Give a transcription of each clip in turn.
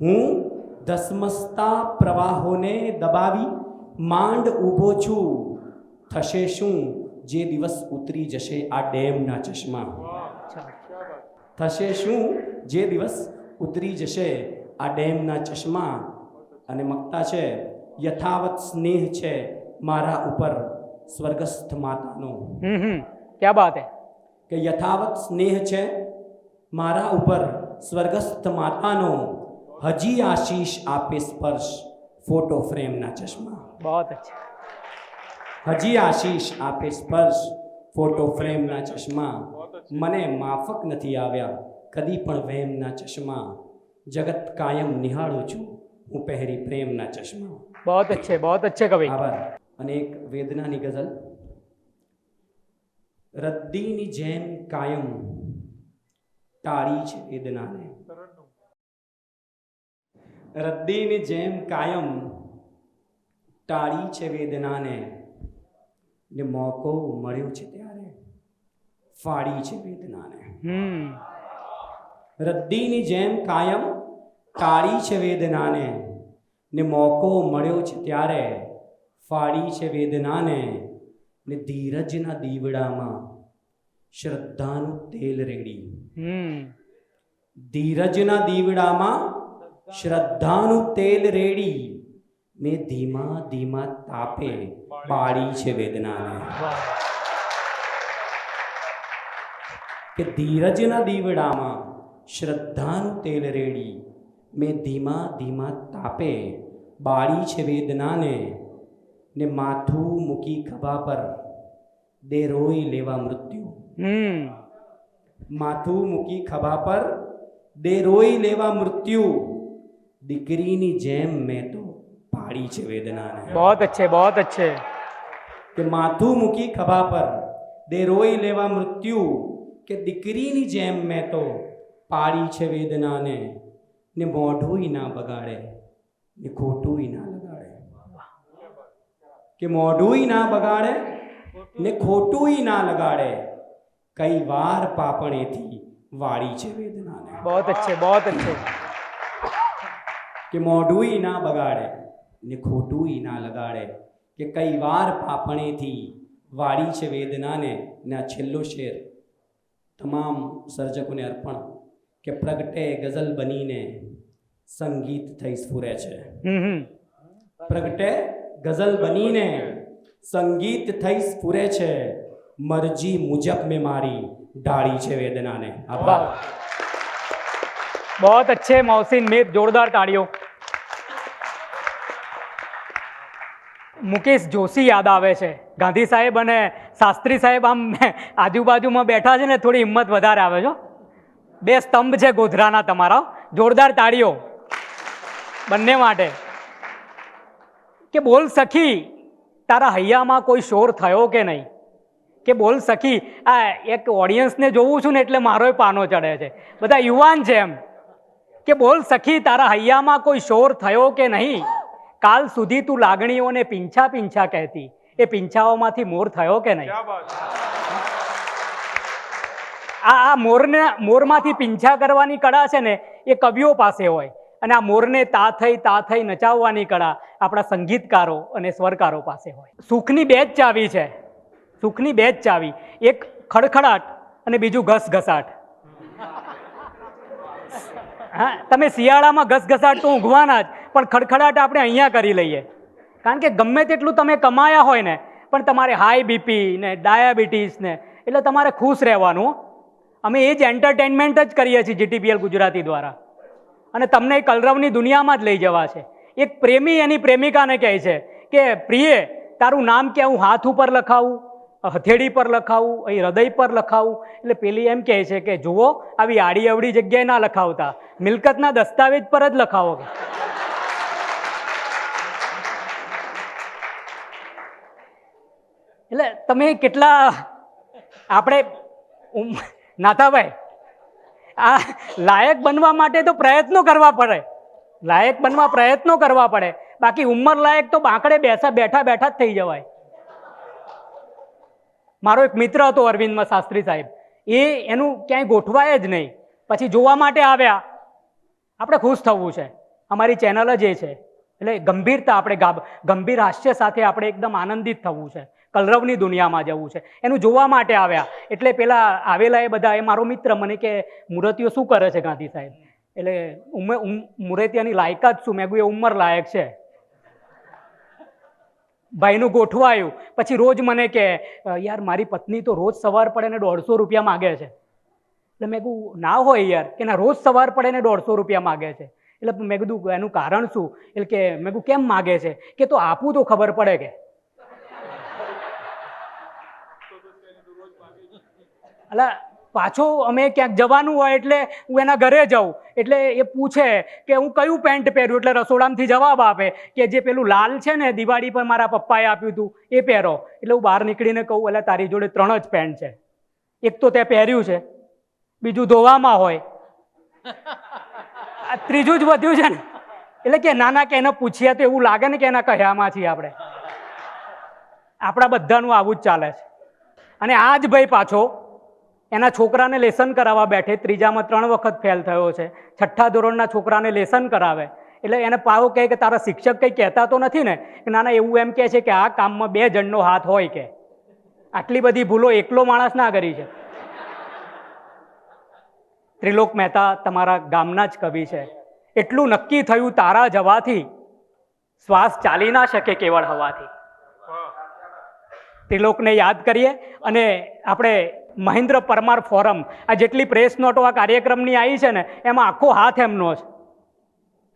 હું ધસમસતા પ્રવાહોને દબાવી માંડ ઊભો છું. થશે શું? જે દિવસ ઉતરી જશે આ ડેમના ચશ્મા. થશે શું? જે દિવસ ઉતરી જશે આ ડેમના ચશ્મા. અને મક્તા છે યથાવત સ્નેહ છે મારા ઉપર સ્વર્ગસ્થ માતાનો. ક્યાં બાત હે? કે યથાવત સ્નેહ છે મારા ઉપર સ્વર્ગસ્થ માતાનો. હજી આશીષ આપે સ્પર્શ ફોટો ફ્રેમના ચશ્મા. બહુ હજી આશીષ આપે સ્પર્શ ફોટો ફ્રેમના ચશ્મા. મને માફક નથી આવ્યા કદી પણ વહેમના ચશ્મા. જગત કાયમ નિહાળું છું હું પહેરી પ્રેમના ચશ્મા. બહુ અચ્છે બહુ અચ્છે કવિ. આભાર. અને એક વેદનાની ગઝલ. રદ્દીની જેમ કાયમ ટાળી છે વેદનાને. રદ્દીની જેમ કાયમ ટાળી છે વેદનાને ને મોકો મળ્યો છે ત્યારે ફાડી છે વેદનાને. રદ્દીની જેમ કાયમ ટાળી છે વેદનાને ને મોકો મળ્યો છે ત્યારે ફાડી છે વેદનાને ને ધીરજના દીવડામાં શ્રદ્ધાનું તેલ રેડી. હમ. ધીરજના દીવડામાં શ્રદ્ધાનું તેલ રેડી. મેં ધીમા ધીમા તાપે બાળી છે વેદનાને. કે ધીરજના દીવડામાં શ્રદ્ધાનું તેલ રેડી. મેં ધીમા ધીમા તાપે બાળી છે વેદનાને. ને માથું મૂકી ખભા પર દે રોઈ લેવા મૃત્યુ. માથું મૂકી ખભા પર દે રોઈ લેવા મૃત્યુ. દીકરીની જેમ મેં તો પાડી છે વેદનાને. બહોત અચ્છે બહોત અચ્છે. કે માથું મૂકી ખભા પર દે રોઈ લેવા મૃત્યુ કે દીકરીની જેમ મેં તો પાડી છે વેદનાને. ને મોઢું ના બગાડે ને ખોટું ના લગાડે. કે મોઢું ના બગાડે ને ખોટું ના લગાડે. કઈ વાર પાપણેથી વાળી છે વેદનાને. બહોત અચ્છે બહોત અચ્છે. કે મોઢુંય ના બગાડે ને ખોટુંય ના લગાડે કે કઈ વાર પાપણેથી વાળી છે વેદનાને ને આ છેલ્લો શેર તમામ સર્જકોને અર્પણ કે પ્રગટે ગઝલ બનીને સંગીત થઈ સ્ફુરે છે હમ હમ પ્રગટે ગઝલ બનીને સંગીત થઈ સ્ફુરે છે મરજી મુજબ મેં મારી ડાળી છે વેદનાને આભાર वाह बहुत अच्छे मोहसिन मीर जोरदार ताड़ियों મુકેશ જોશી યાદ આવે છે. ગાંધી સાહેબ અને શાસ્ત્રી સાહેબ આમ આજુબાજુમાં બેઠા છે ને થોડી હિંમત વધારે આવે છો બે સ્તંભ છે ગોધરાના તમારા જોરદાર તાળીઓ. બંને માટે. કે બોલ સખી, તારા હૈયામાં કોઈ શોર થયો કે નહીં? કે બોલ સખી, આ એક ઓડિયન્સને જોઉં છું ને એટલે મારોય પાનો ચડે છે. બધા યુવાન છે એમ. કે બોલ સખી, તારા હૈયામાં કોઈ શોર થયો કે નહીં? કાલ સુધી તું લાગણીઓને પીંછા પીંછા કહેતી. એ પીંછાઓમાંથી મોર થયો કે નહીં? આ આ મોરને મોરમાંથી પીંછા કરવાની કળા છે ને એ કવિઓ પાસે હોય. અને આ મોરને તા થઈ તા થઈ નચાવવાની કળા આપણા સંગીતકારો અને સ્વરકારો પાસે હોય. સુખની બે જ ચાવી છે. સુખની બે જ ચાવી. એક ખડખડાટ અને બીજું ઘસઘસાટ. હા તમે શિયાળામાં ઘસઘસાટ તો ઊંઘવાના જ. પણ ખડખડાટ આપણે અહીંયા કરી લઈએ. કારણ કે ગમે તેટલું તમે કમાયા હોય ને, પણ તમારે હાઈ બીપી ને ડાયાબિટીસ ને, એટલે તમારે ખુશ રહેવાનું. અમે એ જ એન્ટરટેનમેન્ટ જ કરીએ છીએ જીટીપીએલ ગુજરાતી દ્વારા. અને તમને કલરવની દુનિયામાં જ લઈ જવા છે. એક પ્રેમી એની પ્રેમિકાને કહે છે કે, પ્રિય, તારું નામ કે હું હાથ ઉપર લખાવું, હથેળી પર લખાવું, અહીં હૃદય પર લખાવું. એટલે પેલી એમ કહે છે કે, જુઓ, આવી આડી અવડી જગ્યાએ ના લખાવતા. મિલકતના દસ્તાવેજ પર જ લખાવો. એટલે તમે કેટલા આપણે નાતાભાઈ આ લાયક બનવા માટે તો પ્રયત્નો કરવા પડે. લાયક બનવા પ્રયત્નો કરવા પડે. બાકી ઉંમર લાયક તો બાંકડે બેસા બેઠા બેઠા જ થઈ જવાય. મારો એક મિત્ર હતો અરવિંદમાં શાસ્ત્રી સાહેબ. એ એનું ક્યાંય ગોઠવાય જ નહીં. પછી જોવા માટે આવ્યા. આપણે ખુશ થવું છે. અમારી ચેનલ જ એ છે. એટલે ગંભીરતા આપણે ગંભીર હાસ્ય સાથે આપણે એકદમ આનંદિત થવું છે. કલરવની દુનિયામાં જવું છે. એનું જોવા માટે આવ્યા. એટલે પેલા આવેલા એ બધા એ મારો મિત્ર મને કે, મૂર્તિઓ શું કરે છે ગાંધી સાહેબ? એટલે, ઉમે મુરતિયાની લાયકાત શું? મેં એ ઉંમર લાયક છે. ભાઈનું ગોઠવાયું. પછી રોજ મને કે યાર, મારી પત્ની તો રોજ સવાર પડે ને દોઢસો રૂપિયા માગે છે. એટલે મેં કહું ના હોય યાર, કે ના, રોજ સવાર પડે ને દોઢસો રૂપિયા માગે છે. એટલે મેં કીધું, એનું કારણ શું? એટલે કે, મેં કહું કેમ માગે છે? કે તો આપું તો ખબર પડે કે એટલે પાછો અમે ક્યાંક જવાનું હોય એટલે હું એના ઘરે જાઉં. એટલે એ પૂછે કે હું કયું પેન્ટ પહેર્યું એટલે રસોડામાંથી જવાબ આપે કે જે પેલું લાલ છે ને, દિવાળી પર મારા પપ્પાએ આપ્યું હતું, એ પહેરો. એટલે હું બહાર નીકળીને કહું એટલે તારી જોડે ત્રણ જ પેન્ટ છે. એક તો તે પહેર્યું છે, બીજું ધોવામાં હોય. ત્રીજું જ વધ્યું છે ને. એટલે કે નાના કે એને પૂછીએ તો એવું લાગે ને કે એના કહેવામાં છીએ આપણે. આપણા બધાનું આવું જ ચાલે છે. અને આ જ ભાઈ પાછો એના છોકરાને લેસન કરાવવા બેઠે. ત્રીજામાં ત્રણ વખત ફેલ થયો છે. છઠ્ઠા ધોરણના છોકરાને લેસન કરાવે. એટલે એને પાવો કહે કે તારા શિક્ષક કંઈ કહેતા તો નથી ને? કે ના ના એવું એમ કહે છે કે આ કામમાં બે જણનો હાથ હોય કે. આટલી બધી ભૂલો એકલો માણસ ના કરી છે ત્રિલોક મહેતા તમારા ગામના જ કવિ છે. એટલું નક્કી થયું તારા જવાથી શ્વાસ ચાલી ના શકે કેવળ હવાથી. ત્રિલોકને યાદ કરીએ અને આપણે મહેન્દ્ર પરમાર ફોરમ. આ જેટલી પ્રેસ નોટો આ કાર્યક્રમની આવી છે ને, એમાં આખો હાથ એમનો છે.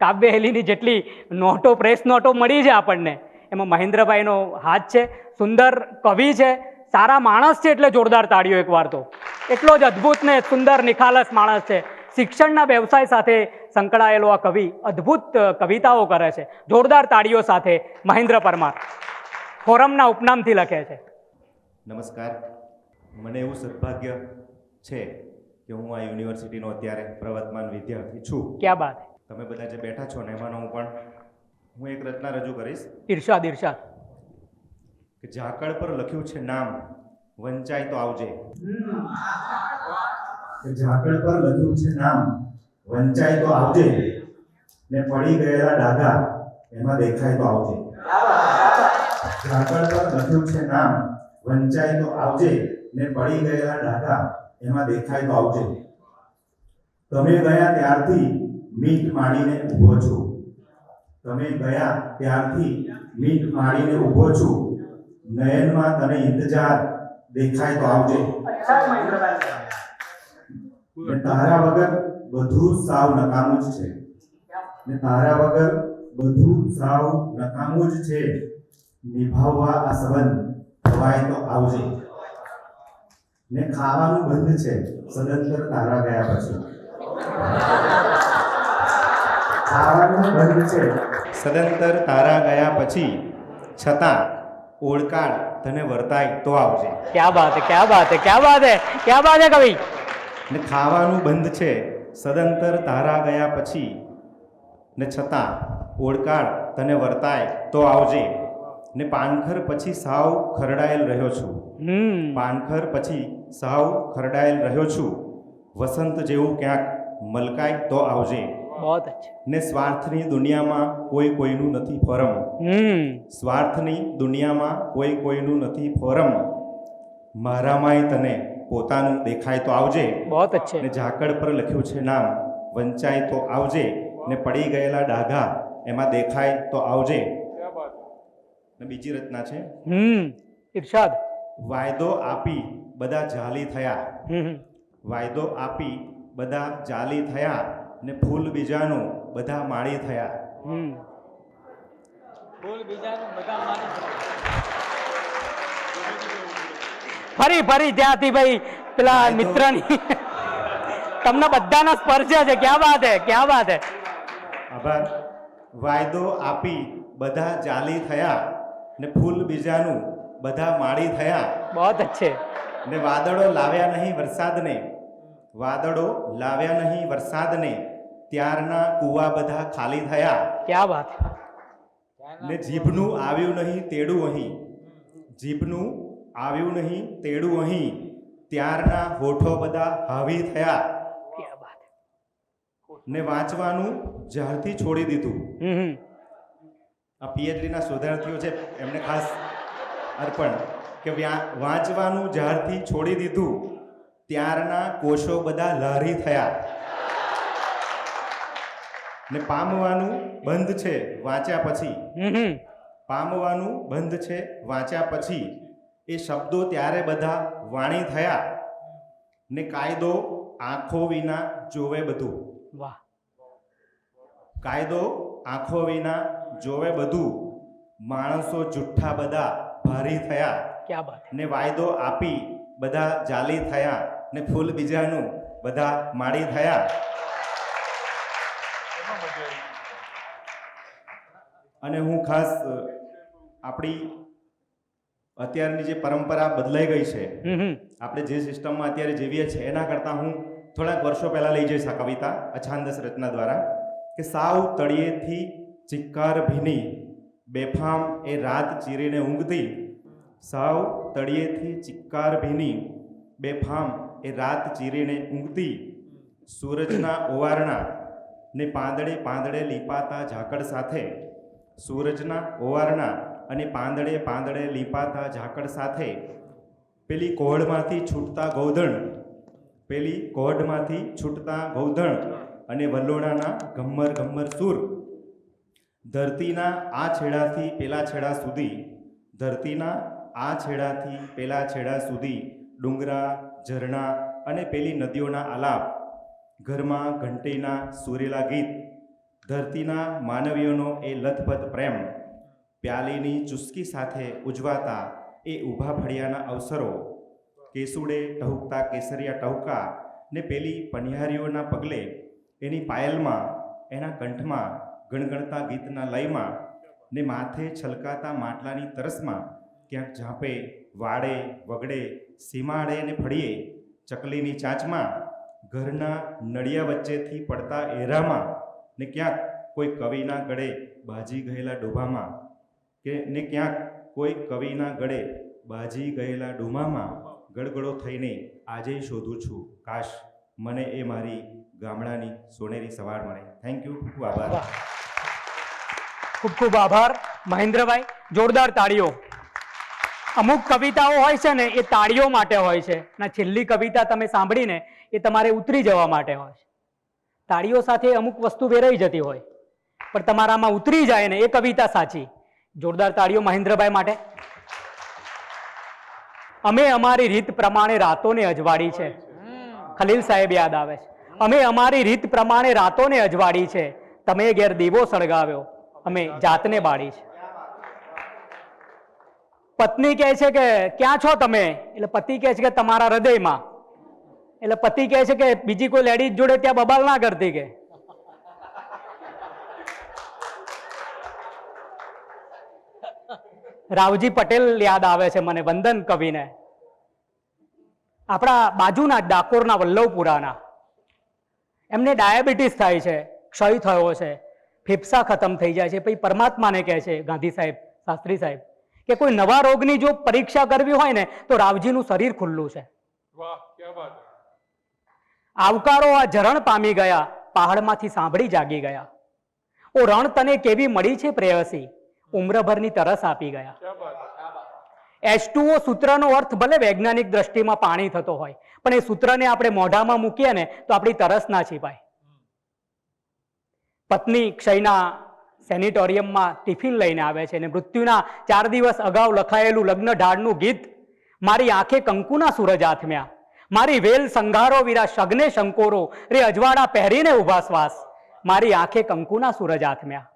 કાવ્ય હેલીની જેટલી નોટો, પ્રેસ નોટો મળી છે આપણને, એમાં મહેન્દ્રભાઈનો હાથ છે, સુંદર કવિ છે, સારા માણસ છે એટલે જોરદાર તાળીઓ એકવાર તો. એટલો જ અદ્ભુત ને સુંદર નિખાલસ માણસ છે. શિક્ષણના વ્યવસાય સાથે સંકળાયેલો આ કવિ અદ્ભુત કવિતાઓ કરે છે. જોરદાર તાળીઓ સાથે મહેન્દ્ર પરમાર. ફોરમના ઉપનામથી લખે છે. નમસ્કાર. મને એવું સદભાગ્ય છે કે હું આ યુનિવર્સિટીનો અત્યારે પ્રવર્તમાન વિદ્યાર્થી છું. ક્યાં બાત તમે બધા જે બેઠા છો ને એમાંનો હું પણ હું એક રચના રજૂ કરીશ. ઈર્ષાદ ઈર્ષાદ. કે ઝાકળ પર લખ્યું છે નામ વંચાય તો આવજે. કે ઝાકળ પર લખ્યું છે નામ વંચાય તો આવજે. ને પડી ગયેલા ડાઘા એમાં દેખાય તો આવજે. ઝાકળ પર લખ્યું છે નામ વંચાય તો આવજે. ને પડી ગયેલા ડાઘા, એમાં દેખાય તો આવજે. તમે ગયા ત્યારથી મીટ માડીને ઊભો છો. તમે ગયા ત્યારથી મીટ માડીને ઊભો છો. નયનમાં તને ઇંતજાર દેખાય તો આવજે. તારા વગર બધું સાવ નકામું જ છે. ને તારા વગર બધું સાવ નકામું જ છે. નિભાવવા આ સંબંધ થવાય તો આવજે. ને ખાવાનું બંધ છે. સદંતર તારા ગયા પછી. ખાવાનું બંધ છે. સદંતર તારા ગયા પછી છતાં ઓળકાળ તને વર્તાય તો આવજે. ક્યાં બાત હે ક્યાં બાત હે ક્યાં બાત હે ક્યાં બાત કવિ? ને ખાવાનું બંધ છે. સદંતર તારા ગયા પછી ને છતાં ઓળકાળ તને વર્તાય તો આવજે. ને પાનખર પછી સાવ ખરડાયેલ રહ્યો છું. પાનખર પછી સાવ ખરડાયેલ રહ્યો છું. વસંત જેવું ક્યાંક મલકાય તો આવજે. ને સ્વાર્થની દુનિયામાં કોઈ કોઈનું નથી ફરમ. સ્વાર્થની દુનિયામાં કોઈ કોઈનું નથી ફરમ. મારામાંય તને પોતાનું દેખાય તો આવજે. બહોત અચ્છે. ને ઝાકળ પર લખ્યું છે નામ વંચાય તો આવજે. ને પડી ગયેલા ડાઘા એમાં દેખાય તો આવજે. ને બીજી રચના છે. હમ. વાયદો આપી બધા જાલી થયા. વાયદો આપી બધા જાલી થયા ને ફૂલ બીજાનું બધા માળી થયા. ફૂલ બધા ફરી ફરી ત્યાંથી ભાઈ પેલા મિત્રની તમને બધાના સ્પર્શે છે. ક્યાં વાત હે? ક્યાં વાત હે? આભાર. વાયદો આપી બધા જાલી થયા ને ફૂલ બીજાનું બધા માળી થયા. બહુત અચ્છે. ને વાદળો લાવ્યા નહીં વરસાદને વાદળો લાવ્યા નહીં વરસાદને ત્યારના કુવા બધા ખાલી થયા. ક્યા વાત ને જીભનું આવ્યું નહીં તેડું અહીં. જીભનું આવ્યું નહીં તેડું અહીં. ત્યારના હોઠો બધા હાવી થયા. ને વાંચવાનું જહરથી છોડી દીધું. આ પીએચડી ના શોધાર્થીઓ છે એમને ખાસ અર્પણ કે વાંચવાનું જ્યારથી છોડી દીધું ત્યારના કોષો બધા લહરી થયા. ને પામવાનું બંધ છે વાંચ્યા પછી. પામવાનું બંધ છે વાંચ્યા પછી. એ શબ્દો ત્યારે બધા વાણી થયા. ને કાયદો આંખો વિના જોવે બધું. વાહ. કાયદો આંખો વિના જોવે બધું. માણસો જુઠ્ઠા બધા. ભારી થયા ક્યાં બાત ને વાયદો આપી બધા જાલી થયા ને ફૂલ બીજાનું બધા માળી થયા. અને હું ખાસ આપણી અત્યારની જે પરંપરા બદલાઈ ગઈ છે આપણે જે સિસ્ટમમાં અત્યારે જીવીએ છીએ એના કરતાં હું થોડાક વર્ષો પહેલાં લઈ જઈશ આ કવિતા અછાંદસ રચના દ્વારા કે સાવ તળિયેથી ચિક્કાર ભીની બેફામ એ રાત ચીરીને ઊંઘતી સાવ તળિયેથી ચિક્કાર ભીની બેફામ એ રાત ચીરીને ઊંઘતી સૂરજના ઓવારણા ને પાંદડે પાંદડે લીપાતા ઝાકળ સાથે. સૂરજના ઓવારણા અને પાંદડે પાંદડે લીપાતા ઝાકળ સાથે. પેલી કોહળમાંથી છૂટતા ગૌધણ, પેલી કોહડમાંથી છૂટતા ગૌધણ અને વલોણાના ગમ્મર ગમ્મર સૂર. ધરતીના આ છેડાથી પેલા છેડા સુધી, ધરતીના આ છેડાથી પેલા છેડા સુધી ડુંગરા, ઝરણા અને પેલી નદીઓના આલાપ, ઘરમાં ઘંટીના સુરેલા ગીત, ધરતીના માનવીઓનો એ લથપથ પ્રેમ, પ્યાલીની ચુસ્કી સાથે ઉજવાતા એ ઊભા ફળિયાના અવસરો, કેસુડે ટહુકતા કેસરિયા ટહુકા ને પેલી પનિહારીઓના પગલે એની પાયલમાં, એના કંઠમાં ગણગણતા ગીતના લયમાં ને માથે છલકાતા માટલાની તરસમાં ક્યાંક ઝાંપે વાડે વગડે, સીમાડે ને ફળીએ ચકલીની ચાંચમાં ઘરના નળિયા વચ્ચેથી પડતા એરામાં ને ક્યાંક કોઈ કવિના ગળે બાજી ગયેલા ડોભામાં કે ને ક્યાંક કોઈ કવિના ગળે બાજી ગયેલા ડોમામાં ગળગળો થઈને આજે શોધું છું. કાશ મને એ મારી ગામડાની સોનેરી સવાર મળે. થેન્ક યુ ખૂબ આભાર. ખૂબ ખૂબ આભાર. મહેન્દ્રભાઈ, જોરદાર તાળીઓ. અમુક કવિતાઓ હોય છે ને, એ તાળીઓ માટે હોય છે. અને છેલ્લી કવિતા તમે સાંભળીને એ તમારે ઉતરી જવા માટે હોય છે. તાળીઓ સાથે અમુક વસ્તુ વેરાઈ જતી હોય. પણ તમારામાં ઉતરી જાય ને, એ કવિતા સાચી. જોરદાર તાળીઓ મહેન્દ્રભાઈ માટે. અમે અમારી રીત પ્રમાણે રાતોને અજવાળી છે. ખલીલ સાહેબ યાદ આવે છે. અમે અમારી રીત પ્રમાણે રાતોને અજવાળી છે. તમે ઘેર દીવો સળગાવ્યો. અમે જાતને બાળી છે. પત્ની કહે છે કે, ક્યાં છો તમે? એટલે પતિ કહે છે કે, તમારા હૃદયમાં. એટલે પતિ કહે છે કે, બીજી કોઈ લેડીઝ જોડે ત્યાં બબાલ ના કરતી કે? રાવજી પટેલ યાદ આવે છે મને વંદન કવિને. આપણા બાજુના ડાકોરના વલ્લભપુરાના. એમને ડાયાબિટીસ થાય છે, ક્ષય થયો છે. ફેફસા ખતમ થઈ જાય છે. પછી પરમાત્માને કહે છે ગાંધી સાહેબ શાસ્ત્રી સાહેબ કે કોઈ નવા રોગની જો પરીક્ષા કરવી હોય ને તો રાવજીનું શરીર ખુલ્લું છે. આવકારો આ જરણ પામી ગયા પહાડમાંથી સાંભળી જાગી ગયા. ઓ રણ તને કેવી મળી છે પ્રેયસી? ઉમ્રભરની તરસ આપી ગયા. એસટુઓ સૂત્રનો અર્થ ભલે વૈજ્ઞાનિક દ્રષ્ટિમાં પાણી થતો હોય પણ એ સૂત્રને આપણે મોઢામાં મૂકીએ ને તો આપણી તરસ ના છીપાય. પત્ની ક્ષયના સેનિટોરિયમમાં ટિફિન લઈને આવે છે અને મૃત્યુના ચાર દિવસ અગાઉ લખાયેલું લગ્ન ઢાળનું ગીત, મારી આંખે કંકુના સૂરજ આથમ્યા મારી વેલ સંઘારો વીરા શગને શંકોરો. રે અજવાળા પહેરીને ઊભા શ્વાસ. મારી આંખે કંકુના સૂરજ આથમ્યા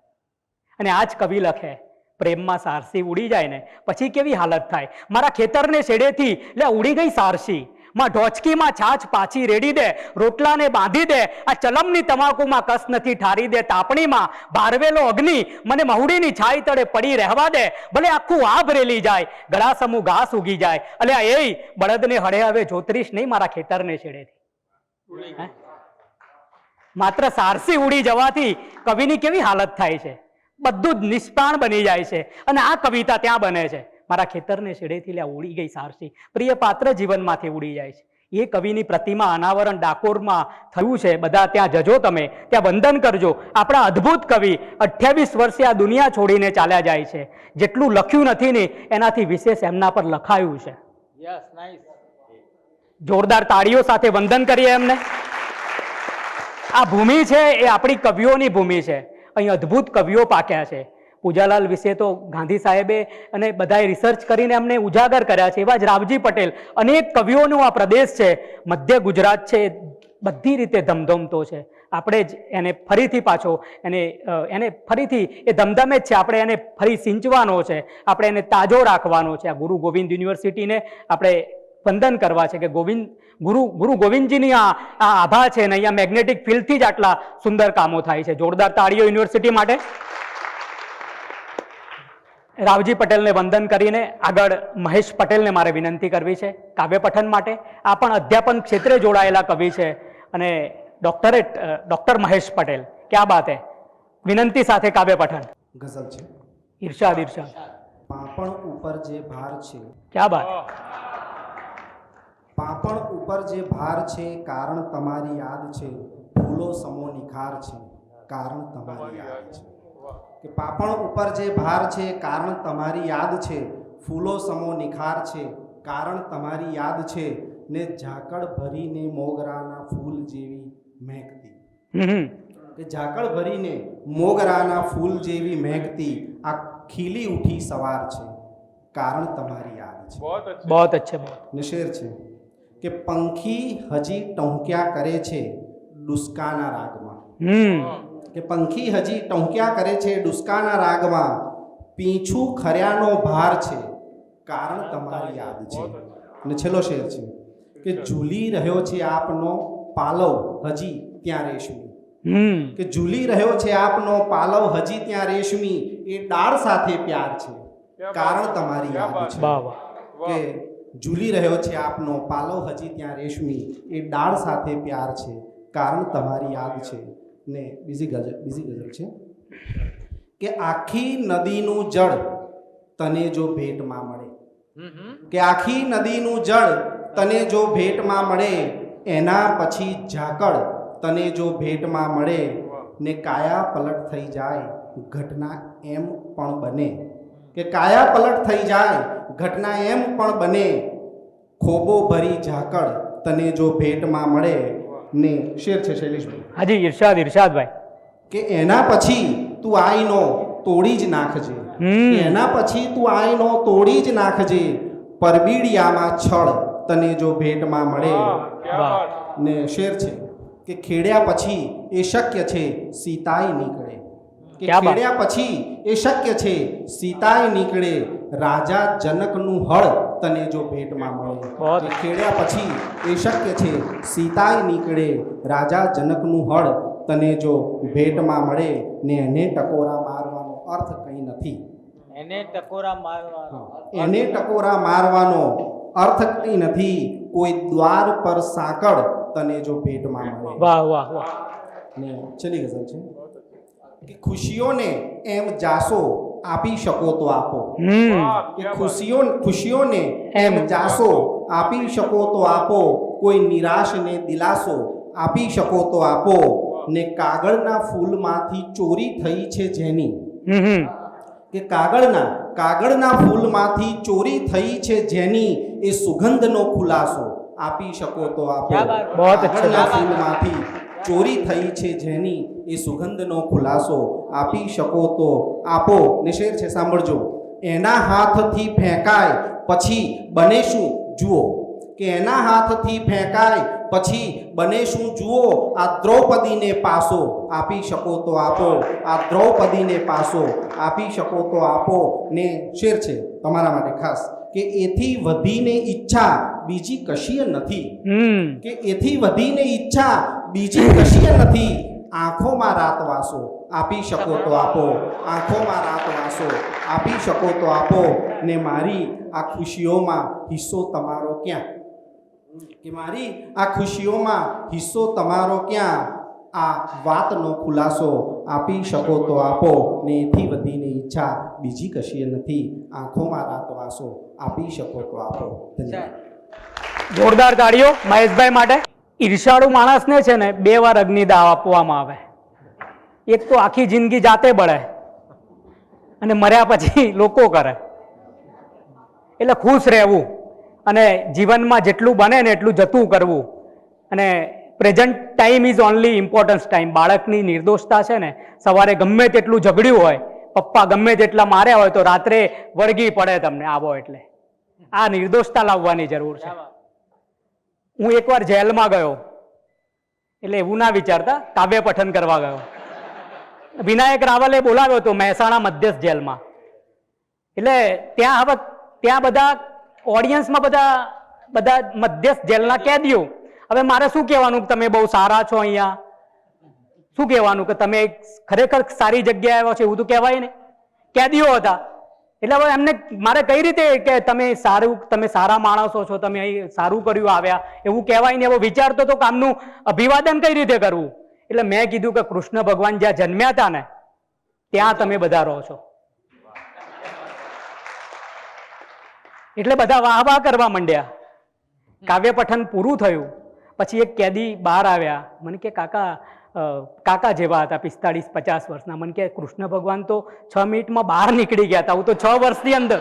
અને આ જ કવિ લખે, પ્રેમમાં સારસી ઉડી જાય ને, પછી કેવી હાલત થાય? મારા ખેતરને શેડેથી લે, ઉડી ગઈ સારસી. માં ઢોચકીમાં છાછ પાછી રેડી દે રોટલાને બાંધી દે આ ચલમની તમાકુમાં કસ નથી ઠારી દે તાપણીમાં ભારવેલો અગ્નિ મને મહુડીની છાઈ તળે પડી રહેવા દે ભલે આખું આભ રેલી જાય ગળા સમૂહ ઘાસ ઉગી જાય એટલે એ બળદને હળે હવે જોતરીશ નહીં મારા ખેતરને છેડેથી? માત્ર સારસી ઉડી જવાથી કવિની કેવી હાલત થાય છે? બધું જ નિષ્પાણ બની જાય છે અને આ કવિતા ત્યાં બને છે. મારા ખેતરને શેડેથી લે ઉડી ગઈ સારસી પ્રિય પાત્ર જીવનમાંથી ઉડી જાય છે. એ કવિની પ્રતિમા અનાવરણ ડાકોરમાં થયું છે. બધા ત્યાં જજો તમે. ત્યાં વંદન કરજો. આપણા અદ્ભુત કવિ અઠ્યાવીસ વર્ષે આ દુનિયા છોડીને ચાલ્યા જાય છે. જેટલું લખ્યું નથી ને એનાથી વિશેષ એમના પર લખાયું છે. જોરદાર તાળીઓ સાથે વંદન કરીએ એમને. આ ભૂમિ છે એ આપણી કવિઓની ભૂમિ છે. અહીં અદ્ભુત કવિઓ પાક્યા છે. પૂજાલાલ વિશે તો ગાંધી સાહેબે અને બધાએ રિસર્ચ કરીને અમને ઉજાગર કર્યા છે એવા જ રાવજી પટેલ. અનેક કવિઓનો આ પ્રદેશ છે. મધ્ય ગુજરાત છે. બધી રીતે ધમધમતો છે. આપણે જ એને ફરીથી પાછો એને એને ફરીથી એ ધમધમે જ છે. આપણે એને ફરી સિંચવાનો છે. આપણે એને તાજો રાખવાનો છે. આ ગુરુ ગોવિંદ યુનિવર્સિટીને આપણે વંદન કરવા છે કે ગોવિંદ, ગુરુ ગુરુ ગોવિંદજીની આ આ આભા છે ને અહીંયા મેગ્નેટિક ફિલ્ડથી જ આટલા સુંદર કામો થાય છે. જોરદાર તાળીઓ યુનિવર્સિટી માટે. રાવજી પટેલને વંદન કરીને આગળ મહેશ પટેલને મારે વિનંતી કરવી છે. કાવ્ય પઠન માટે આ પણ અધ્યાપન ક્ષેત્રે જોડાયેલા કવિ છે અને ડોક્ટરેટ ડોક્ટર મહેશ પટેલ. ક્યાં બાત હે? વિનંતી સાથે કાવ્ય પઠન. ગઝલ છે. ઈર્ષાદ ઈર્ષાદ પાપણ ઉપર જે ભાર છે. ક્યાં બાત? પાપણ ઉપર જે ભાર છે કારણ તમારી યાદ છે. ફૂલો સમો નિખાર છે. કારણ તમારી યાદ છે. કે પાપણ ઉપર જે ભાર છે કારણ તમારી યાદ છે ફૂલો સમો નિખાર છે કારણ તમારી યાદ છે ને ઝાકળ ભરીને મોગરાના ફૂલ જેવી મહેકતી. કે ઝાકળ ભરીને મોગરાના ફૂલ જેવી મહેકતી આ ખીલી ઉઠી સવાર છે કારણ તમારી યાદ છે. બહોત અચ્છે. નિશેર છે કે પંખી હજી ટહુક્યા કરે છે ડુસ્કાના રાગમાં. હમ. કે પંખી હજી ટોંક્યા કરે છે ડુસકાના રાગમાં. પીંછું ખર્યાનો ભાર છે કારણ તમારી યાદ છે. અને છેલ્લો શેર છે કે ઝૂલી રહ્યો છે આપનો પાલવ હજી ત્યાં રેશમી. કે ઝૂલી રહ્યો છે આપનો પાલવ હજી ત્યાં રેશમી એ ડાળ સાથે પ્યાર છે કારણ તમારી યાદ છે. કે ઝૂલી રહ્યો છે આપનો પાલવ હજી ત્યાં રેશમી એ ડાળ સાથે પ્યાર છે કારણ તમારી યાદ છે. ને બીજી ગઝલ બીજી ગઝલ છે. કે આખી નદીનું જળ તને જો ભેટમાં મળે. કે આખી નદીનું જળ તને જો ભેટમાં મળે એના પછી ઝાકળ તને જો ભેટમાં મળે ને કાયા પલટ થઈ જાય ઘટના એમ પણ બને. કે કાયા પલટ થઈ જાય ઘટના એમ પણ બને. ખોબો ભરી ઝાકળ તને જો ભેટમાં મળે ને શેર છે શૈલેષભાઈ? હાજી ઈર્ષાદ ઈર્ષાદભાઈ કે એના પછી તું આઈનો તોડી જ નાખજે. એના પછી તું આઈનો તોડી જ નાખજે. પરબીડિયામાં છળ તને જો ભેટમાં મળે. ને શેર છે કે ખેડ્યા પછી એ શક્ય છે સીતાઈ નીકળે. કે ખેડ્યા પછી એ શક્ય છે સીતાઈ નીકળે. રાજા જનકનું હળ તને જો ભેટમાં મળે ખેડ્યા પછી એ શક્ય છે સીતાઈ નીકળે રાજા જનકનું હળ તને જો ભેટમાં મળે ને એને ટકોરા મારવાનો અર્થ કંઈ નથી. એને ટકોરા મારવાનો એને ટકોરા મારવાનો અર્થ કંઈ નથી. કોઈ દ્વાર પર સાંકળ તને જો ભેટમાં મળે. વાહ વાહ વાહ. ને ચલી ગઝલ છે. કે ખુશીઓને એમ જાસો આપી શકો તો આપો. ખુશીઓ ખુશીઓને એમ જાસો આપી શકો તો આપો કોઈ નિરાશને દિલાસો આપી શકો તો આપો. ને કાગળના ફૂલમાંથી ચોરી થઈ છે જેની. કે કાગળના કાગળના ફૂલમાંથી ચોરી થઈ છે જેની એ સુગંધનો ખુલાસો. આપી શકો તો આપો. બહોત અચ્છા. કાગળના ફૂલમાંથી ચોરી થઈ છે જેની એ સુગંધનો ખુલાસો આપી શકો તો આપો. ને શેર છે સાંભળજો. એના હાથથી ફેંકાય પછી બને શું જુઓ. કે એના હાથથી ફેંકાય પછી બને શું જુઓ. આ દ્રૌપદીને પાસો આપી શકો તો આપો. આ દ્રૌપદીને પાસો આપી શકો તો આપો. ને શેર છે તમારા માટે ખાસ. કે એથી વધીને ઈચ્છા બીજી કશીય નથી. કે એથી વધીને ઈચ્છા બીજી કશી નથી. આંખોમાં રાત વાસો, આપી શકો તો આપો. આંખોમાં રાત વાસો, આપી શકો તો આપો. ને મારી આ ખુશીઓમાં હિસ્સો તમારો ક્યાં? કે મારી આ ખુશીઓમાં હિસ્સો તમારો ક્યાં? આ વાતનો ખુલાસો, આપી શકો તો આપો. ને એથી વધીને ઈચ્છા બીજી કશીએ નથી. આંખોમાં રાત વાસો, આપી શકો તો આપો. જોરદાર તાળીઓ મહેશભાઈ માટે. ઈર્ષાળુ માણસને છે ને બે વાર અગ્નિદાવ આપવામાં આવે. એક તો આખી જિંદગી જાતે બળે અને મર્યા પછી લોકો કરે. એટલે ખુશ રહેવું અને જીવનમાં જેટલું બને ને એટલું જતું કરવું. અને present time is only importance time બાળકની નિર્દોષતા છે ને, સવારે ગમે તેટલું ઝઘડ્યું હોય, પપ્પા ગમે તેટલા માર્યા હોય તો રાત્રે વળગી પડે તમને, આવો એટલે. આ નિર્દોષતા લાવવાની જરૂર છે. હું એકવાર જેલમાં ગયો. એટલે એવું ના વિચારતા કાવ્ય પઠન કરવા ગયો. વિનાયક રાવલે બોલાવ્યો હતો મહેસાણા મધ્યસ્થ જેલમાં. એટલે ત્યાં હવે ત્યાં બધા ઓડિયન્સમાં બધા બધા મધ્યસ્થ જેલના કેદીઓ. હવે મારે શું કહેવાનું કે તમે બહુ સારા છો અહીંયા? શું કહેવાનું કે તમે ખરેખર સારી જગ્યાએ આવ્યા છો? એવું તો કહેવાય ને. કેદીઓ હતા. એટલે હવે એમને મારે કઈ રીતે કે તમે સારું, તમે સારા માણસો છો, તમે અહીં સારું કર્યું આવ્યા, એવું કહેવાય ને એવો વિચારતો તો કામનું અભિવાદન કઈ રીતે કરવું? એટલે મેં કીધું કે કૃષ્ણ ભગવાન જ્યાં જન્મ્યા હતા ને, ત્યાં તમે બધા રહો છો. એટલે બધા વાહ વાહ કરવા માંડ્યા. કાવ્ય પઠન પૂરું થયું. પછી એક કેદી બહાર આવ્યા. મને કે, કાકા કાકા જેવા હતા, પિસ્તાળીસ, પચાસ વર્ષના. મને કે કૃષ્ણ ભગવાન તો છ મિનિટમાં બહાર નીકળી ગયા હતા. હું તો છ વર્ષની અંદર.